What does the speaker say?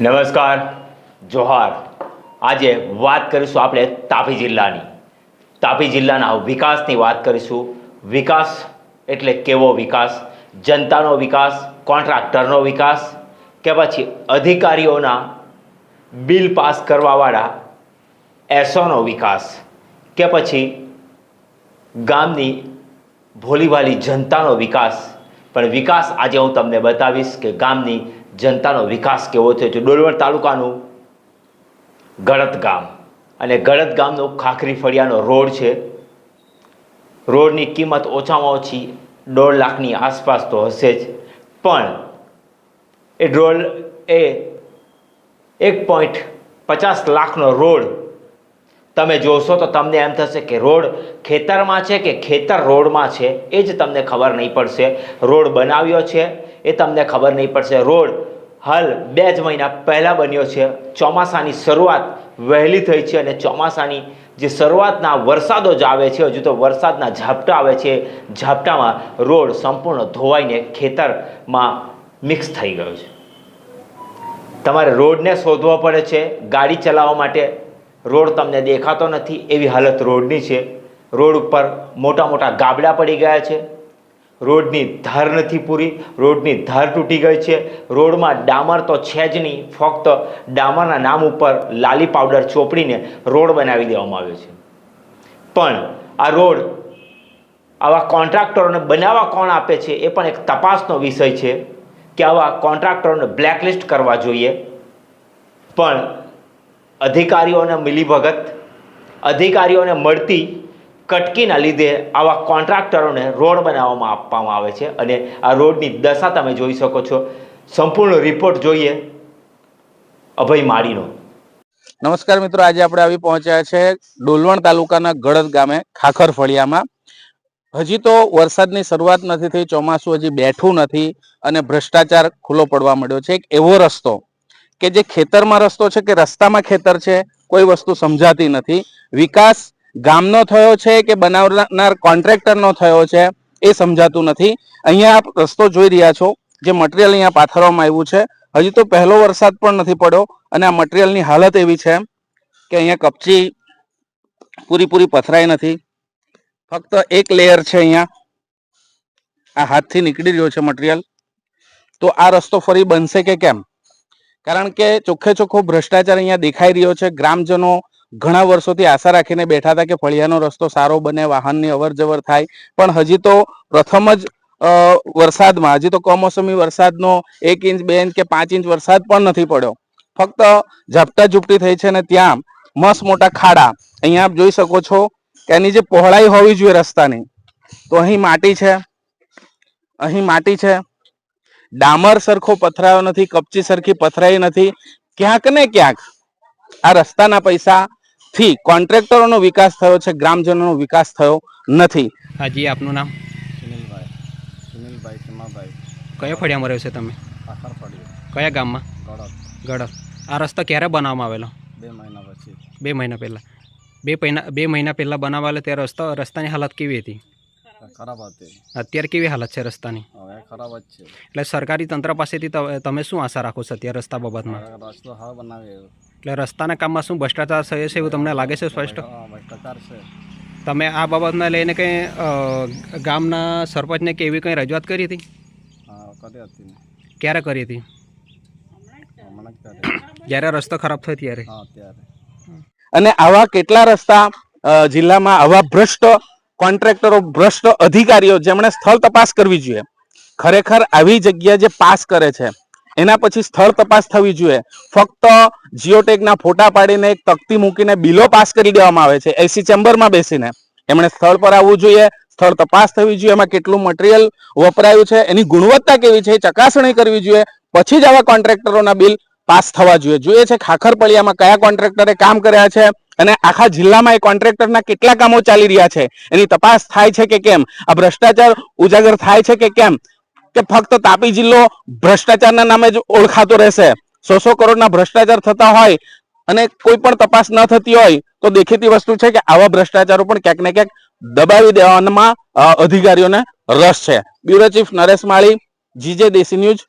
નમસ્કાર, જોહાર. આજે વાત કરીશું આપણે તાપી જિલ્લાની. તાપી જિલ્લાના વિકાસની વાત કરીશું. વિકાસ એટલે કેવો વિકાસ? જનતાનો વિકાસ, કોન્ટ્રાક્ટરનો વિકાસ કે પછી અધિકારીઓના બિલ પાસ કરવાવાળા એસોનો વિકાસ કે પછી ગામની ભોલીભાલી જનતાનો વિકાસ. પણ વિકાસ આજે હું તમને બતાવીશ કે ગામની જનતાનો વિકાસ કેવો થયો છે. ડોલવણ તાલુકાનું ગળત ગામ. અને ગળત ગામનો ખાખરી ફળિયાનો રોડ છે. રોડની કિંમત ઓછામાં ઓછી દોઢ લાખની આસપાસ તો હશે જ. પણ એ ડોલ એ એક પોઈન્ટ પચાસ લાખનો રોડ તમે જોશો તો તમને એમ થશે કે રોડ ખેતરમાં છે કે ખેતર રોડમાં છે? એ જ તમને ખબર નહીં પડશે. રોડ બનાવ્યો છે, એ તમને ખબર નહીં પડશે. રોડ હાલ બે જ મહિના પહેલાં બન્યો છે. ચોમાસાની શરૂઆત વહેલી થઈ છે અને ચોમાસાની જે શરૂઆતના વરસાદો જ આવે છે, હજુ તો વરસાદના ઝાપટા આવે છે. ઝાપટામાં રોડ સંપૂર્ણ ધોવાઈને ખેતરમાં મિક્સ થઈ ગયો છે. તમારે રોડને શોધવો પડે છે, ગાડી ચલાવવા માટે રોડ તમને દેખાતો નથી, એવી હાલત રોડની છે. રોડ ઉપર મોટા મોટા ગાબડા પડી ગયા છે. રોડની ધાર નથી પૂરી, રોડની ધાર તૂટી ગઈ છે. રોડમાં ડામર તો છે જ નહીં, ફક્ત ડામરના નામ ઉપર લાલી પાવડર ચોપડીને રોડ બનાવી દેવામાં આવ્યો છે. પણ આ રોડ આવા કોન્ટ્રાક્ટરોને બનાવવા કોણ આપે છે એ પણ એક તપાસનો વિષય છે કે આવા કોન્ટ્રાક્ટરોને બ્લેકલિસ્ટ કરવા જોઈએ. પણ અધિકારીઓને મિલીભગત, અધિકારીઓને મળતી કટકીના લીધે આવા કોન્ટ્રાક્ટરોને રોડ બનાવવામાં આપવામાં આવે છે અને આ રોડની દશા તમે જોઈ શકો છો. સંપૂર્ણ રિપોર્ટ જોઈએ અભય માળીનો નમસ્કાર મિત્રો, આજે આપણે આવી પહોંચ્યા છે ડોલવણ તાલુકાના ગળદ ગામે, ખાખર ફળિયામાં. હજી તો વરસાદની શરૂઆત નથી થઈ, ચોમાસું હજી બેઠું નથી અને ભ્રષ્ટાચાર ખુલ્લો પડવા મળ્યો છે. એક એવો રસ્તો કે જે ખેતરમાં રસ્તો છે કે રસ્તામાં ખેતર છે, કોઈ વસ્તુ સમજાતી નથી. વિકાસ ગામનો થયો છે કે બનાવનાર કોન્ટ્રાક્ટરનો થયો છે, એ સમજાતું નથી. અહીંયા આપ રસ્તો જોઈ રહ્યા છો, જે મટીરિયલ અહીંયા પાથરવામાં આવ્યું છે. હજી તો પહેલો વરસાદ પણ નથી પડ્યો અને આ મટીરિયલની હાલત એવી છે કે અહીંયા કપચી પૂરીપૂરી પથરાઈ નથી. ફક્ત એક લેયર છે અહીંયા. આ હાથથી નીકળી રહ્યો છે મટીરિયલ. તો આ રસ્તો ફરી બનશે કે કેમ? કારણ કે ચોખ્ખે ચોખ્ખો ભ્રષ્ટાચાર અહીંયા દેખાઈ રહ્યો છે. ગ્રામજનો ઘણા વર્ષોથી આશા રાખીને બેઠા હતા કે ફળિયાનો રસ્તો સારો બને, વાહનની અવરજવર થાય. પણ હજી તો પ્રથમ જ વરસાદમાં, હજી તો કમોસમી વરસાદનો એક ઇંચ, બે ઇંચ કે પાંચ ઇંચ વરસાદ પણ નથી પડ્યો. ફક્ત ઝપટા ઝૂપટી થઈ છે ને ત્યાં મસ્ત મોટા ખાડા. અહીંયા આપ જોઈ શકો છો કે એની જે પહોળાઈ હોવી જોઈએ રસ્તાની. તો અહીં માટી છે. અહીં માટી છે. ડામર સરખો પથરાયો નથી કપચી સરખી પથરાઈ નથી ક્યાંક ને ક્યાંક આ રસ્તાના પૈસા થી કોન્ટ્રાક્ટરોનો વિકાસ થયો છે ગ્રામજનોનો વિકાસ થયો નથી. હાજી આપનું નામ? સુનિલભાઈ. સુનિલભાઈ ચુમાભાઈ કયો ફળિયામાં રહ્યો છે તમે? કયા ગામમાં? ગડફ ગડફ આ રસ્તો ક્યારે બનાવવામાં આવેલો? બે મહિના પછી. બે મહિના પહેલાં. બે મહિના બે મહિના પહેલાં બનાવેલો તે રસ્તો રસ્તાની હાલત કેવી હતી? ખરાબ હતી અત્યારે કેવી હાલત છે રસ્તાની? હવે ખરાબ જ છે. એટલે સરકારી તંત્ર પાસેથી તમે શું આશા રાખો છો અત્યારે રસ્તા બાબતમાં? રસ્તો હા બનાવે એટલે રસ્તાના કામમાં શું ભ્રષ્ટાચાર થયો છે એવું તમને લાગે છે સ્પષ્ટ? ભ્રષ્ટાચાર છે. તમે આ બાબતને લઈને કંઈ ગામના સરપંચને કે એવી કંઈ રજૂઆત કરી હતી? હા કરી હતી ને. ક્યારે કરી હતી? હમણાં જ કરી. જ્યારે રસ્તો ખરાબ થયો ત્યારે? અને આવા કેટલા રસ્તા જિલ્લામાં આવા ભ્રષ્ટ કોન્ટ્રાક્ટરો ભ્રષ્ટ અધિકારીઓ જેમણે સ્થળ તપાસ કરવી જોઈએ. ખરેખર આવી જગ્યા જે પાસ કરે છે, એના પછી સ્થળ તપાસ થવી જોઈએ. ફક્ત જીઓટેકના ફોટા પાડીને એક તકતી મૂકીને બિલો પાસ કરી દેવામાં આવે છે, એસી ચેમ્બરમાં બેસીને. એમણે સ્થળ પર આવવું જોઈએ, સ્થળ તપાસ થવી જોઈએ, એમાં કેટલું મટીરિયલ વપરાયું છે, એની ગુણવત્તા કેવી છે એ ચકાસણી કરવી જોઈએ, પછી જ આવા કોન્ટ્રાક્ટરોના બિલ પાસ થવા જોઈએ. જોઈએ છે ખાખરપળિયામાં કયા કોન્ટ્રાક્ટરે કામ કર્યા છે અને આખા જિલ્લામાં એ કોન્ટ્રાક્ટરના કેટલા કામો ચાલી રહ્યા છે? એની તપાસ થાય છે કે કેમ? આ ભ્રષ્ટાચાર ઉજાગર થાય છે કે કેમ? કે ફક્ત તાપી જિલ્લો ભ્રષ્ટાચારના નામે જ ઓળખાતો રહેશે. સો સો કરોડના ભ્રષ્ટાચાર થતા હોય અને કોઈ પણ તપાસ ન થતી હોય તો દેખીતી વસ્તુ છે કે આવા ભ્રષ્ટાચારો પણ ક્યાંક ને ક્યાંક દબાવી દેવામાં અધિકારીઓને રસ છે. Bureau chief Naresh Mali, GJ Desi news.